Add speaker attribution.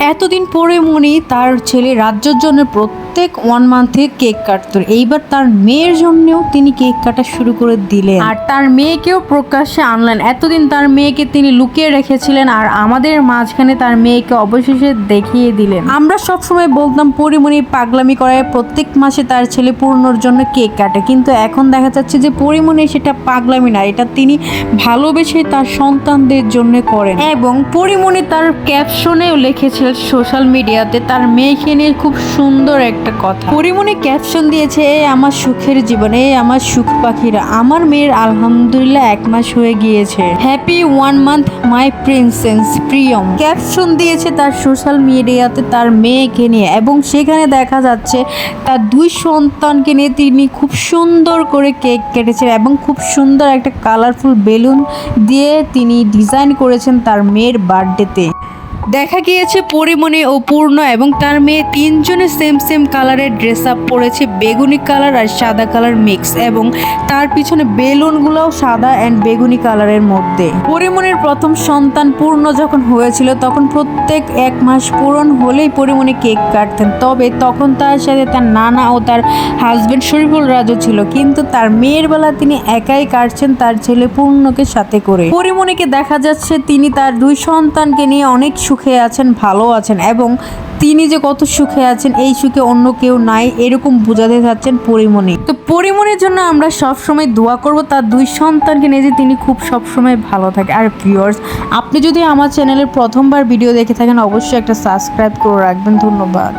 Speaker 1: এতদিন পরে মনি তার ছেলে রাজ্যর জন্য প্রত্যেক ওয়ান মান্থে কেক কাটতো। এইবার তার মেয়ের জন্যও তিনি কেক কাটা শুরু করে দিলেন। আর তার মেয়েকেও প্রকাশ্যে আনলেন। এতদিন তার মেয়েকে তিনি লুকিয়ে রেখেছিলেন আর আমাদের মাঝখানে তার মেয়েকে অবশেষে দেখিয়ে দিলেন। আমরা সবসময় বলতাম পরিমণি পাগলামি করায় প্রত্যেক মাসে তার ছেলে পূর্ণর জন্য কেক কাটে। কিন্তু এখন দেখা যাচ্ছে যে পরিমণি সেটা পাগলামি না এটা তিনি ভালোবেসে তার সন্তানদের জন্য করেন। এবং পরিমণি তার ক্যাপশনেও লিখেছে সোশ্যাল মিডিয়াতে তার মেয়েকে নিয়ে খুব সুন্দর একটা কথা। পরিমণি ক্যাপশন দিয়েছে আমার সুখের জীবন আমার সুখ পাখিরা, আমার মেয়ের আলহামদুলিল্লাহ এক মাস হয়ে গিয়েছে। Happy one month my princess Priyam caption দিয়েছে তার সোশ্যাল মিডিয়াতে তার মেয়েকে নিয়ে এবং সেখানে দেখা যাচ্ছে তার দুই সন্তানকে নিয়ে তিনি খুব সুন্দর করে কেক কেটেছেন এবং খুব সুন্দর একটা কালারফুল বেলুন দিয়ে তিনি ডিজাইন করেছেন তার মেয়ের বার্থডেতে দেখা গিয়েছে পরিমণি ও পূর্ণ এবং তার মেয়ে তিনজনে সেম সেম কালারের ড্রেস আপ পরেছে, বেগুনি কালার আর সাদা কালার মিক্স এবং তার পিছনে বেলুনগুলোও সাদা অ্যান্ড বেগুনি কালারের মধ্যে। পরিমণির প্রথম সন্তান পূর্ণ যখন হয়েছিল, তখন প্রত্যেক এক মাস পূরণ হলেই পরিমণি কেক কাটতেন। তবে তখন তার সাথে তার নানা ও তার হাজব্যান্ড শরীফুল রাজু ছিল, কিন্তু তার মেয়ের বেলা তিনি একাই কাটছেন তার ছেলে পূর্ণকে সাথে করে। পরিমণিকে দেখা যাচ্ছে তিনি তার দুই সন্তানকে নিয়ে অনেক সুখে আছেন, ভালো আছেন এবং তিনি যে কত সুখে আছেন, এই সুখে অন্য কেউ নাই এরকম বোঝাতে চাচ্ছেন পরিমণি। তো পরিমণির জন্য আমরা সবসময় দোয়া করব, তার দুই সন্তানকে নিয়ে যে তিনি খুব সবসময় ভালো থাকে। আর ভিউয়ার্স আপনি যদি আমার চ্যানেলের প্রথমবার ভিডিও দেখে থাকেন, অবশ্যই একটা সাবস্ক্রাইব করে রাখবেন। ধন্যবাদ।